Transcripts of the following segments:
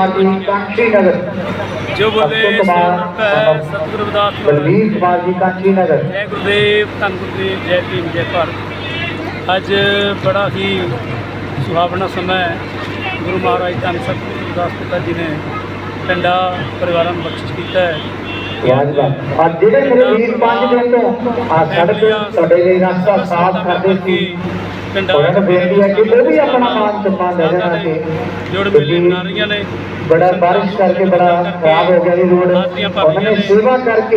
ਕੁਮਾਰ ਜੀ ਕਾਂਚੀ ਨਗਰ। ਜੋ ਬੋਲੇ ਸਤਿਗੁਰੂ ਰਵਿਦਾਸ ਬਲਵੀਰ ਕੁਮਾਰ ਜੀ। ਕਾਂਚੀ ਨਗਰ। ਜੈ ਗੁਰਦੇਵ ਧੰਨ ਗੁਰਦੇਵ ਜੈ ਭੀਮ ਜੈ ਭਾਰਤ। ਅੱਜ ਬੜਾ ਹੀ ਸੁਹਾਵਣਾ ਸਮਾਂ ਹੈ। ਗੁਰੂ ਮਹਾਰਾਜ ਧੰਨ ਸਤਿਗੁਰੂ ਰਵਿਦਾਸ ਪਿਤਾ ਜੀ ਨੇ ਪਿੰਡਾ ਪਰਿਵਾਰਾਂ ਨੂੰ ਬਖਸ਼ਿਸ਼ ਕੀਤਾ ਹੈ। ਵਾਜਵਾ ਅੱਜ ਜਿਹੜੇ ਮੇਰੇ ਵੀਰ ਪੰਜ ਦਿਨ ਤੋਂ ਆ ਸੜਕ ਤੁਹਾਡੇ ਲਈ ਰਸਤਾ ਸਾਫ਼ ਕਰਦੇ ਸੀ। ਉਹਨਾਂ ਨੂੰ ਬੇਨਤੀ ਹੈ ਕਿ ਉਹ ਵੀ ਆਪਣਾ ਮਾਨ ਸਨਮਾਨ ਲੈ ਜਾਣਾ ਕਿ ਜੁੜ ਮੇਲੇ ਮਨਾ ਰਹੀਆਂ ਨੇ। ਬੜਾ ਬਾਰਿਸ਼ ਕਰਕੇ ਬੜਾ ਖਰਾਬ ਹੋ ਗਿਆ ਜੀ ਰੋਡ। ਉਹਨਾਂ ਨੇ ਸੇਵਾ ਕਰਕੇ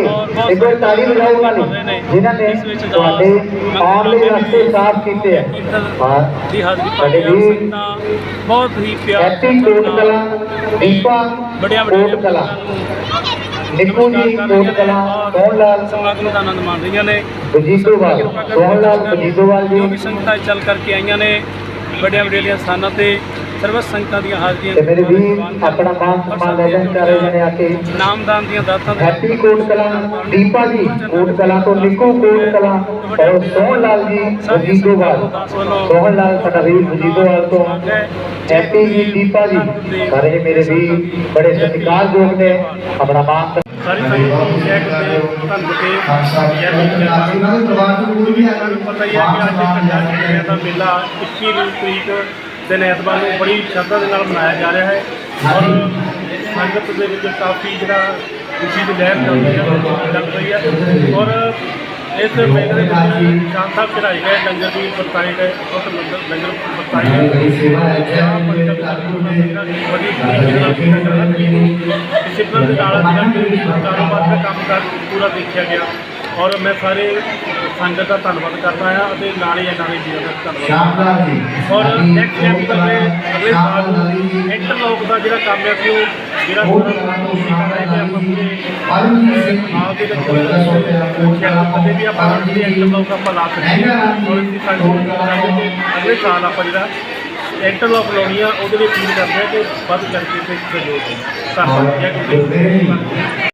ਇੱਕ ਵਾਰ ਤਾਲੀ ਵਜਾਓ ਉਹਨਾਂ ਨੇ। ਜਿਨ੍ਹਾਂ ਨੇ ਤੁਹਾਡੇ ਆਉਣ ਲਈ ਰਸਤੇ ਸਾਫ਼ ਕੀਤੇ ਹੈ। ਦੀ ਹਾਜ਼ਰੀ ਸੰਗਤਾਂ ਬਹੁਤ ਹੀ ਪਿਆਰ ਐਪੀ ਕੋਟ ਕਲਾ ਦੀਪਾ ਬੜੀਆਂ ਕੋਟ ਕਲਾ। ਨਿੱਕੂ ਜੀ ਕੋਟ ਕਲਾ ਸੋਹਣ ਲਾਲ ਸਮਾਗਮ ਦਾ ਆਨੰਦ ਮਾਣ ਰਹੀਆਂ ਨੇ। ਬਜੀਤੋਵਾਲ ਸੋਹਣ ਲਾਲ ਬਜੀਤੋਵਾਲ ਜੋ। ਵੀ ਜੀ ਸੰਗਤਾਂ ਚੱਲ ਕਰਕੇ ਆਈਆਂ ਨੇ ਵੱਡਿਆਂ ਵੱਡਿਆਂ ਸਥਾਨਾਂ ਤੇ ਸਰਵ ਸੰਗਤਾਂ ਦੀਆਂ ਹਾਜ਼ਰੀਆਂ ਤੇ ਮੇਰੇ ਵੀਰ ਆਪਣਾ ਮਾਨ ਸਨਮਾਨ ਲੈ ਜਾਣ ਚਾਰੇ ਜਣੇ ਆ ਕੇ। ਨਾਮਦਾਨ ਦੀਆਂ ਦਾਤਾਂ ਦੇ ਹੈਪੀ ਕੋਟ ਕਲਾ ਦੀਪਾ ਜੀ ਕੋਟ ਕਲਾ ਤੋਂ ਨਿੱਕੂ ਕੋਟ ਕਲਾ ਔਰ ਸੋਹਣ ਲਾਲ ਜੀ ਬਜੀਤੋਵਾਲ ਸੋਹਣ ਲਾਲ ਸਾਡਾ ਵੀਰ ਬਜੀਤੋਵਾਲ ਤੋਂ। ਹੈਪੀ ਜੀ ਦੀਪਾ ਜੀ। ਸਾਰੇ ਮੇਰੇ ਵੀਰ ਬੜੇ ਸਤਿਕਾਰਯੋਗ ਨੇ। ਆਪਣਾ ਮਾਨ ਸਾਰੀ ਸੰਗਤ ਜੈ ਗੁਰਦੇਵ ਧੰਨ ਗੁਰਦੇਵ ਜੈ ਭੀਮ ਜੈ ਭਾਰਤ ਪਤਾ ਹੀ ਹੈ ਕਿ ਅੱਜ ਕੰਡਾ ਜਿਹੜਿਆਂ ਦਾ ਮੇਲਾ 21 ਤਰੀਕ ਦਿਨ ਐਤਵਾਰ ਨੂੰ ਬੜੀ ਸ਼ਰਧਾ ਦੇ ਨਾਲ ਮਨਾਇਆ ਜਾ ਰਿਹਾ ਹੈ ਔਰ ਸੰਗਤ ਦੇ ਵਿੱਚ ਕਾਫੀ ਜਿਹੜਾ ਖੁਸ਼ੀ ਦੀ ਲਹਿਰ ਚੱਲਦੀ ਹੈ ਲੱਗ ਰਹੀ ਹੈ ਔਰ ਇਸ ਮੇਲੇ ਦੇ ਵਿੱਚ ਸ਼ਾਮ ਸਾਹਿਬ ਚੜਾਏ ਗਏ ਲੰਗਰ ਵੀ ਵਰਤਾਏ ਗਏ ਬਹੁਤ ਲੰਗਰ ਲੰਗਰ ਵਰਤਾਏ ਗਏ। ਬੜੀ ਤਰੀਕੇ ਨਾਲ ਡਿਸਪਲਿਨ ਦੇ ਨਾਲ ਜਿਹੜਾ ਕਾਰੋਬਾਰ ਦਾ ਕੰਮ ਕਰ ਪੂਰਾ ਦੇਖਿਆ ਗਿਆ। ਔਰ ਮੈਂ ਸਾਰੇ ਸੰਗਤ ਦਾ ਧੰਨਵਾਦ ਕਰਦਾ ਹਾਂ ਅਤੇ ਨਾਲੇ ਨਾਲੇ ਜੀ ਦਾ ਧੰਨਵਾਦ ਸ਼ਾਨਦਾਰ ਜੀ ਔਰ ਨੈਕਸਟ ਕੈਪੀਟਲ ਦੇ ਅਗਲੇ ਸਾਲ ਇੰਟਰਲੋਕ ਦਾ ਜਿਹੜਾ ਕੰਮ ਹੈ ਕਿ ਉਹ ਜਿਹੜਾ ਕਰ ਆਪਾਂ ਆਪ ਦੇ ਵਿੱਚ ਕਦੇ ਵੀ ਆਪਾਂ ਜਿਹੜੇ ਇੰਟਰਲੋਕ ਆਪਾਂ ਲਾ ਸਕੀਏ ਔਰ ਇਸ ਦੀ ਸਾਡੀ ਅਗਲੇ ਸਾਲ ਆਪਾਂ ਜਿਹੜਾ ਇੰਟਰਲੋਕ ਲਾਉਣੀ ਆ ਉਹਦੇ ਲਈ ਅਪੀਲ ਕਰਦੇ ਆ ਕਿ ਵੱਧ ਕਰਕੇ ਤੇ ਸਹਿਯੋਗ ਧੰਨਵਾਦ।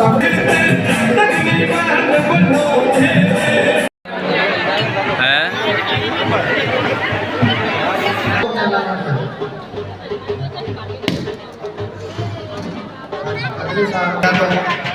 ਆਸਾ ਨਗਨੀ ਮਾਨ ਬਣਾਉਂਦੇ ਅਗਲੇ ਸਾਲ